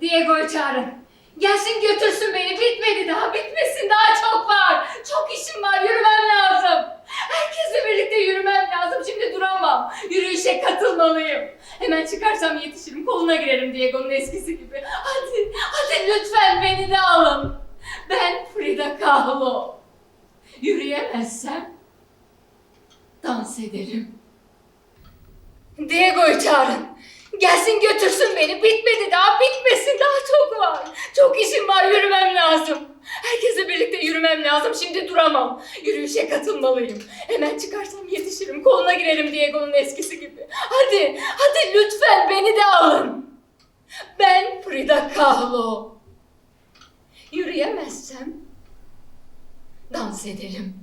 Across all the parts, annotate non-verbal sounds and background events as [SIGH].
Diego'yu çağırın. Gelsin götürsün beni. Bitmedi daha. Bitmesin daha çok var. Çok işim var. Yürümem lazım. Herkesle birlikte yürümem lazım. Şimdi duramam. Yürüyüşe katılmalıyım. Hemen çıkarsam yetişirim. Koluna girerim Diego'nun eskisi gibi. Hadi, hadi lütfen beni de alın. Ben Frida Kahlo. Yürüyemezsem dans ederim. Diego'yu çağırın. Gelsin götürsün beni. Bitmedi daha bitmesin daha çok var. Çok işim var yürümem lazım. Herkesle birlikte yürümem lazım. Şimdi duramam. Yürüyüşe katılmalıyım. Hemen çıkarsam yetişirim. Koluna girerim Diego'nun eskisi gibi. Hadi, hadi lütfen beni de alın. Ben Frida Kahlo. Yürüyemezsem dans ederim.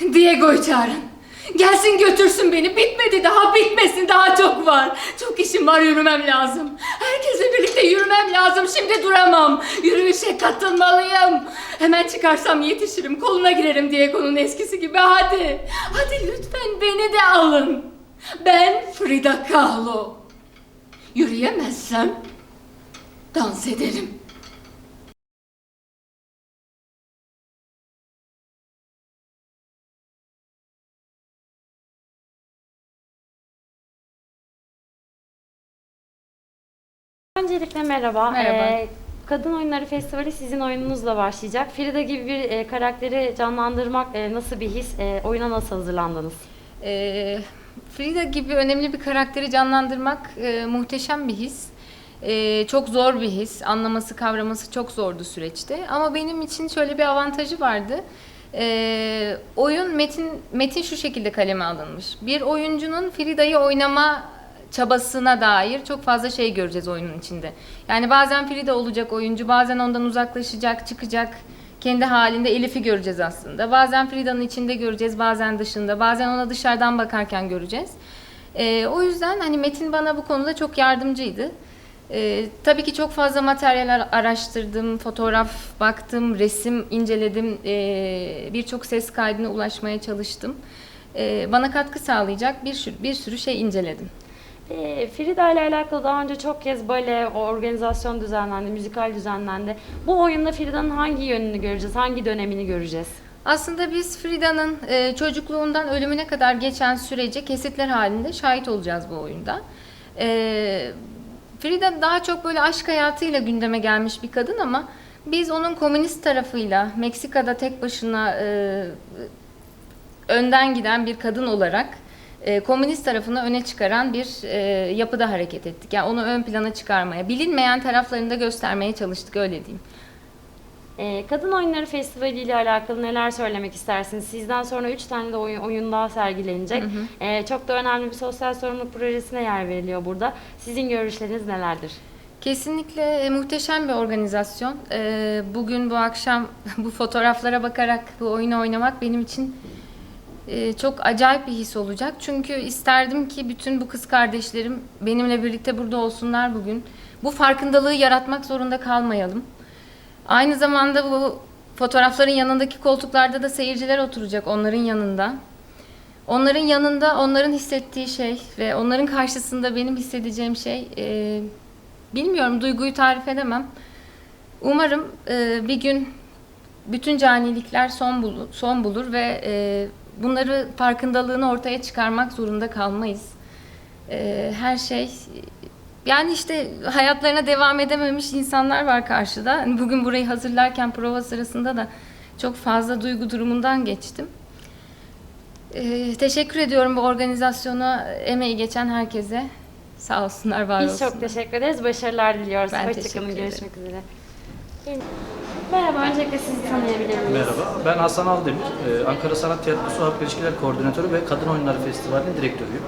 Diego'yu çağırın. Gelsin götürsün beni. Bitmedi daha bitmesin daha çok var. Çok işim var yürümem lazım. Herkesle birlikte yürümem lazım. Şimdi duramam. Yürüyüşe katılmalıyım. Hemen çıkarsam yetişirim. Koluna girerim Diego'nun eskisi gibi. Hadi. Hadi lütfen beni de alın. Ben Frida Kahlo. Yürüyemezsem dans ederim. Öncelikle merhaba. Merhaba. Ee, Kadın Oyunları Festivali sizin oyununuzla başlayacak. Frida gibi bir e, karakteri canlandırmak e, nasıl bir his? E, oyuna nasıl hazırlandınız? Ee, Frida gibi önemli bir karakteri canlandırmak e, muhteşem bir his. E, çok zor bir his. Anlaması, kavraması çok zordu süreçte. Ama benim için şöyle bir avantajı vardı. E, oyun metin metin şu şekilde kaleme alınmış. Bir oyuncunun Frida'yı oynama çabasına dair çok fazla şey göreceğiz oyunun içinde. Yani bazen Frida olacak oyuncu, bazen ondan uzaklaşacak, çıkacak. Kendi halinde Elif'i göreceğiz aslında. Bazen Frida'nın içinde göreceğiz, bazen dışında. Bazen ona dışarıdan bakarken göreceğiz. Ee, o yüzden hani Metin bana bu konuda çok yardımcıydı. Ee, tabii ki çok fazla materyal araştırdım, fotoğraf baktım, resim inceledim, ee, birçok ses kaydına ulaşmaya çalıştım. Ee, bana katkı sağlayacak bir bir sürü şey inceledim. E, Frida ile alakalı daha önce çok kez böyle organizasyon düzenlendi, müzikal düzenlendi. Bu oyunda Frida'nın hangi yönünü göreceğiz, hangi dönemini göreceğiz? Aslında biz Frida'nın e, çocukluğundan ölümüne kadar geçen sürece kesitler halinde şahit olacağız bu oyunda. E, Frida daha çok böyle aşk hayatıyla gündeme gelmiş bir kadın ama biz onun komünist tarafıyla Meksika'da tek başına e, önden giden bir kadın olarak e, komünist tarafını öne çıkaran bir e, yapıda hareket ettik. Yani onu ön plana çıkarmaya, bilinmeyen taraflarını da göstermeye çalıştık öyle diyeyim. E, Kadın Oyunları Festivali ile alakalı neler söylemek istersiniz? Sizden sonra 3 tane de oyun, oyun daha sergilenecek. E, çok da önemli bir sosyal sorumluluk projesine yer veriliyor burada. Sizin görüşleriniz nelerdir? Kesinlikle e, muhteşem bir organizasyon. E, Bugün bu akşam [LAUGHS] bu fotoğraflara bakarak bu oyunu oynamak benim için e, çok acayip bir his olacak. Çünkü isterdim ki bütün bu kız kardeşlerim benimle birlikte burada olsunlar bugün. Bu farkındalığı yaratmak zorunda kalmayalım. Aynı zamanda bu fotoğrafların yanındaki koltuklarda da seyirciler oturacak onların yanında. Onların yanında onların hissettiği şey ve onların karşısında benim hissedeceğim şey e, bilmiyorum duyguyu tarif edemem. Umarım e, bir gün bütün canilikler son bulur, son bulur ve e, bunları farkındalığını ortaya çıkarmak zorunda kalmayız. E, her şey yani işte hayatlarına devam edememiş insanlar var karşıda. Hani Bugün burayı hazırlarken prova sırasında da çok fazla duygu durumundan geçtim. E, teşekkür ediyorum bu organizasyona emeği geçen herkese. Sağ olsunlar, var Biz olsunlar. çok teşekkür ederiz. Başarılar diliyoruz. Ben Hoşçakalın. teşekkür ederim. Görüşmek üzere. Merhaba. Öncelikle sizi tanıyabilir miyiz? Merhaba, ben Hasan Aldemir. Ee, Ankara Sanat Tiyatrosu Halk İlişkiler Koordinatörü ve Kadın Oyunları Festivali'nin direktörüyüm.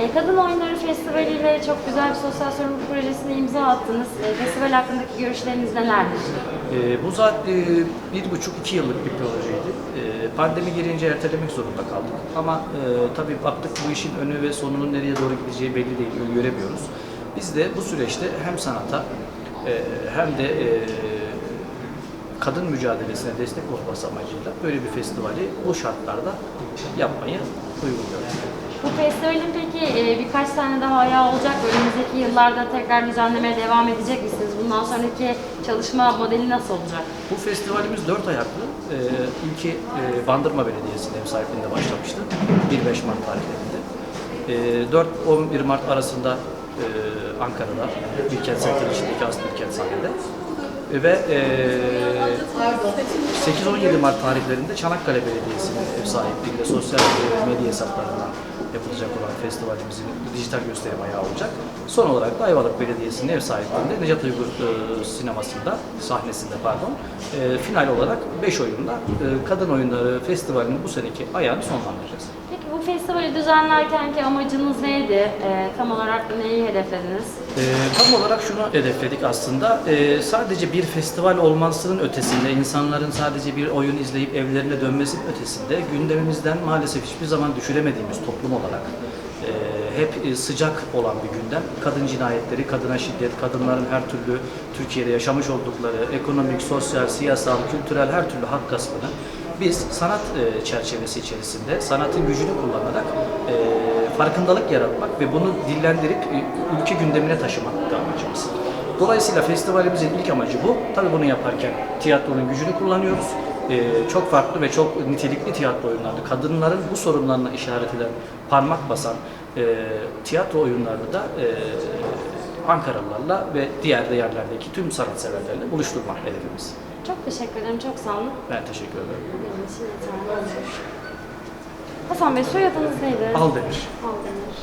E, Kadın Oyunları Festivali ile çok güzel bir sosyal sorumluluk projesine imza attınız. E, festival hakkındaki görüşleriniz nelerdir? Ee, Bu zaten e, bir buçuk, iki yıllık bir projeydi. Ee, Pandemi gelince ertelemek zorunda kaldık. Ama e, tabii baktık bu işin önü ve sonunun nereye doğru gideceği belli değil, göremiyoruz. Biz de bu süreçte hem sanata e, hem de e, kadın mücadelesine destek olması amacıyla böyle bir festivali bu şartlarda yapmayı gördük. Bu festivalin peki e, birkaç tane daha ayağı olacak? Önümüzdeki yıllarda tekrar düzenlemeye devam edecek misiniz? Bundan sonraki çalışma modeli nasıl olacak? Bu festivalimiz dört ayaklı. İlki e, Bandırma Belediyesi'nin ev sahipliğinde başlamıştı. 1-5 Mart tarihlerinde. Ee, 4-11 Mart arasında e, Ankara'da, Bilkent Center içindeki Aslı Bilkent Sahnede. Ve e, 8-17 Mart tarihlerinde Çanakkale Belediyesi'nin ev sahipliğinde sosyal e, medya hesaplarından yapılacak olan festivalimizin dijital gösterim ayağı olacak. Son olarak da Ayvalık Belediyesi'nin ev sahipliğinde Necat Uygur e, sinemasında, sahnesinde pardon, e, final olarak 5 oyunda e, Kadın Oyunları Festivali'nin bu seneki ayağını sonlandıracağız. Bu festivali düzenlerkenki amacınız neydi? E, tam olarak neyi hedeflediniz? Ee, tam olarak şunu hedefledik aslında. Ee, sadece bir festival olmasının ötesinde, insanların sadece bir oyun izleyip evlerine dönmesinin ötesinde gündemimizden maalesef hiçbir zaman düşüremediğimiz toplum olarak e, hep e, sıcak olan bir gündem. Kadın cinayetleri, kadına şiddet, kadınların her türlü Türkiye'de yaşamış oldukları ekonomik, sosyal, siyasal, kültürel her türlü hak gaspını biz sanat e, çerçevesi içerisinde sanatın gücünü kullanarak e, farkındalık yaratmak ve bunu dillendirip e, ülke gündemine taşımak da amacımız. Dolayısıyla festivalimizin ilk amacı bu. Tabii bunu yaparken tiyatronun gücünü kullanıyoruz. E, çok farklı ve çok nitelikli tiyatro oyunlarında kadınların bu sorunlarına işaret eden, parmak basan e, tiyatro oyunlarını da e, Ankaralılarla ve diğer de yerlerdeki tüm sanatseverlerle buluşturmak hedefimiz. Çok teşekkür ederim. Çok sağ olun. Ben teşekkür ederim. Benim için yeterli. Hasan Bey soyadınız neydi? Aldemir. Aldemir.